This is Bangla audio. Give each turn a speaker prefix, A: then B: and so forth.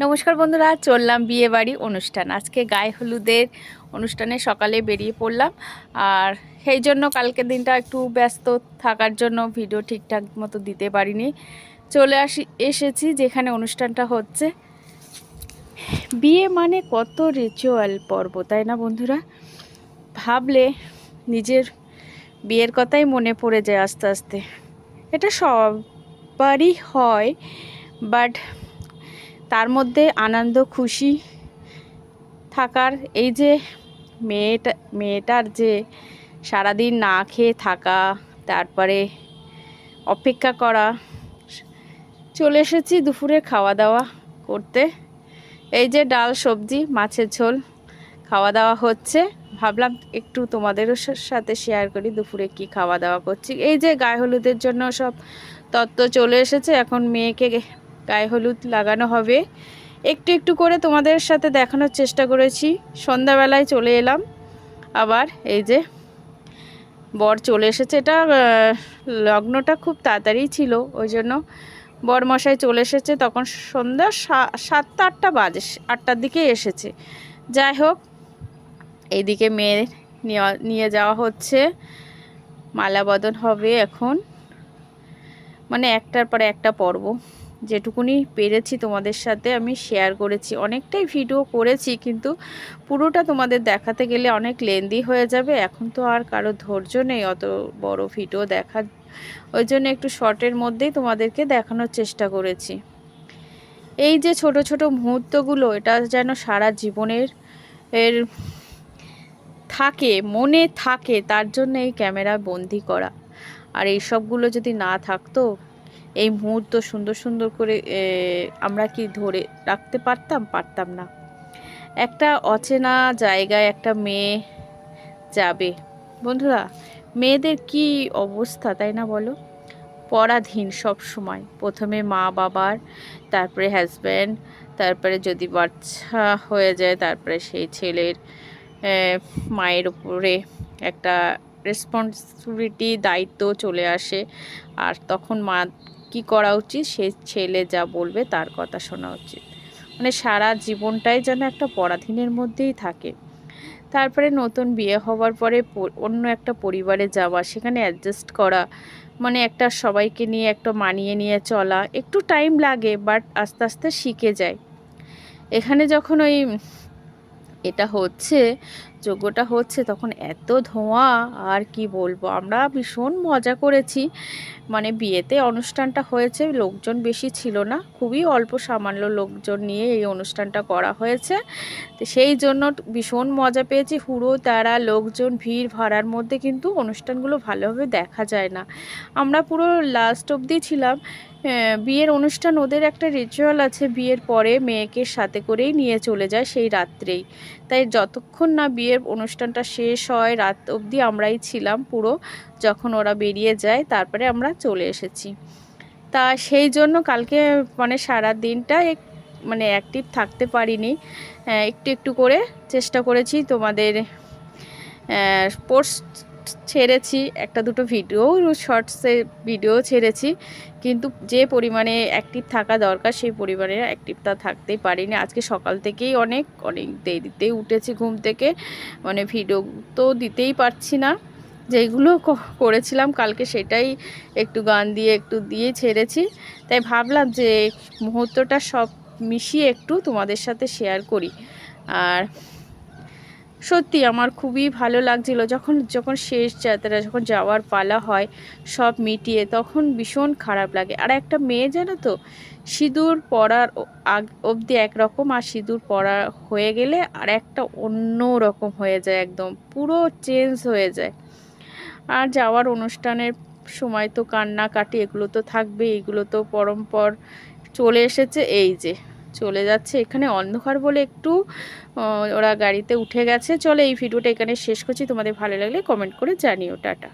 A: নমস্কার বন্ধুরা, চললাম বিয়ে বাড়ি অনুষ্ঠান। আজকে গায়ে হলুদের অনুষ্ঠানে সকালে বেরিয়ে পড়লাম। আর সেই জন্য কালকের দিনটা একটু ব্যস্ত থাকার জন্য ভিডিও ঠিকঠাক মতো দিতে পারিনি। চলে আসি, এসেছি যেখানে অনুষ্ঠানটা হচ্ছে। বিয়ে মানে কত রিচুয়াল পর্ব, তাই না বন্ধুরা? ভাবলে নিজের বিয়ের কথাই মনে পড়ে যায় আস্তে আস্তে। এটা সবারই হয় বাট তার মধ্যে আনন্দ, খুশি থাকার এই যে মেয়েটা, মেয়েটার যে সারাদিন না খেয়ে থাকা, তারপরে অপেক্ষা করা, চলে এসেছি দুপুরে খাওয়া দাওয়া করতে। এই যে ডাল, সবজি, মাছের ঝোল খাওয়া দাওয়া হচ্ছে। ভাবলাম একটু তোমাদেরও সাথে শেয়ার করি দুপুরে কি খাওয়া দাওয়া করছি। এই যে গায়ে হলুদের জন্য সব তত্ত্ব চলে এসেছে। এখন মেয়েকে গায়ে হলুদ লাগানো হবে। একটু একটু করে তোমাদের সাথে দেখানোর চেষ্টা করেছি। সন্ধ্যাবেলায় চলে এলাম। আবার এই যে বর চলে এসেছে। এটা লগ্নটা খুব তাড়াতাড়ি ছিল, ওই জন্য বর মশাই চলে এসেছে। তখন সন্ধ্যা সাতটা আটটা বাজে, আটটার দিকে এসেছে। যাই হোক, এইদিকে মেয়ে নিয়ে যাওয়া হচ্ছে। মালা বদন হবে এখন। মানে একটার পরে একটা পর্ব। যেটুকুনি পেরেছি তোমাদের সাথে আমি শেয়ার করেছি। অনেকটাই ভিডিও করেছি, কিন্তু পুরোটা তোমাদের দেখাতে গেলে অনেক লেন্দি হয়ে যাবে। এখন তো আর কারও ধৈর্য নেই অত বড় ভিডিও দেখার ওই জন্য একটু শর্টের মধ্যেই তোমাদেরকে দেখানোর চেষ্টা করেছি। এই যে ছোট ছোট মুহূর্তগুলো, এটা যেন সারা জীবনের এর থাকে, মনে থাকে, তার জন্য এই ক্যামেরা বন্দি করা। আর এই সবগুলো যদি না থাকতো এই মুহূর্ত সুন্দর সুন্দর করে আমরা কি ধরে রাখতে পারতাম? পারতাম না। একটা অচেনা জায়গায় একটা মেয়ে যাবে। বন্ধুরা, মেয়েদের কি অবস্থা তাই না বলো? পরাধীন সব সময়। প্রথমে মা বাবার, তারপরে হাজব্যান্ড তারপরে যদি বাচ্চা হয়ে যায়, তারপরে সেই ছেলের মায়ের উপরে একটা রেসপন্সিবিলিটি দায়িত্ব চলে আসে। আর তখন মা কি করা উচিত? সে ছেলে যা বলবে তার কথা শোনা উচিত। মানে সারা জীবনটাই যেন একটা পরাধীনের মধ্যেই থাকে। তারপরে নতুন বিয়ে হওয়ার পরে অন্য একটা পরিবারে যাওয়া, সেখানে অ্যাডজাস্ট করা মানে একটা সবাইকে নিয়ে একটা মানিয়ে নিয়ে চলা, একটু টাইম লাগে বাট আস্তে আস্তে শিখে যায়। এখানে যখন ওই এটা হচ্ছে, যজ্ঞটা হচ্ছে, তখন এত ধোঁয়া, আর কি বলব? আমরা ভীষণ মজা করেছি। মানে বিয়েতে অনুষ্ঠানটা হয়েছে, লোকজন বেশি ছিল না, খুবই অল্প সামান্য লোকজন নিয়ে এই অনুষ্ঠানটা করা হয়েছে। তো সেই জন্য ভীষণ মজা পেয়েছি, হুড়ো তারা লোকজন, ভিড় ভাড়ার মধ্যে কিন্তু অনুষ্ঠানগুলো ভালোভাবে দেখা যায় না। আমরা পুরো লাস্ট অবধি ছিলাম বিয়ের অনুষ্ঠান ওদের একটা রিচুয়াল আছে, বিয়ের পরে মেয়েকে সাথে করেই নিয়ে চলে যায় সেই রাত্রেই। তাই যতক্ষণ না বিয়ের অনুষ্ঠানটা শেষ হয়, রাত অবধি আমরাই ছিলাম পুরো, যখন ওরা বেরিয়ে যায়, তারপরে আমরা চলে এসেছি। তা সেই জন্য কালকে মানে সারা দিনটা মানে অ্যাক্টিভ থাকতে পারিনি। একটু একটু করে চেষ্টা করেছি তোমাদের পোস্ট ছেড়েছি, একটা দুটো ভিডিও শর্টসে ভিডিও ছেড়েছি। কিন্তু যে পরিমাণে অ্যাক্টিভ থাকা দরকার, সেই পরিমাণে অ্যাক্টিভটা থাকতেই পারিনি। আজকে সকাল থেকেই অনেক অনেক দেরিতেই উঠেছি ঘুম থেকে। মানে ভিডিও তো দিতেই পারছি না। যেগুলো করেছিলাম, কালকে সেটাই একটু গান দিয়ে, একটু দিয়ে ছেড়েছি। তাই ভাবলাম যে মুহূর্তটা সব মিশিয়ে একটু তোমাদের সাথে শেয়ার করি। আর সত্যি আমার খুবই ভালো লাগছিল। যখন যখন শেষ যাত্রা, যখন যাওয়ার পালা হয় সব মিটিয়ে তখন ভীষণ খারাপ লাগে। আর একটা মেয়ে জানো তো, সিঁদুর পরার আগ, অবধি একরকম আর সিঁদুর পরা হয়ে গেলে আর একটা অন্য রকম হয়ে যায় একদম, পুরো চেঞ্জ হয়ে যায়। আর যাওয়ার অনুষ্ঠানের সময় তো কান্নাকাটি এগুলো তো থাকবে এগুলো তো পরম্পর চলে এসেছে, এই যে। চলে যাচ্ছে। এখানে অন্ধকার বলে একটু ওরা গাড়িতে উঠে গেছে। চলে এই ভিডিওটা এখানে শেষ করছি। তোমাদের ভালো লাগলে কমেন্ট করে জানিও। টাটা।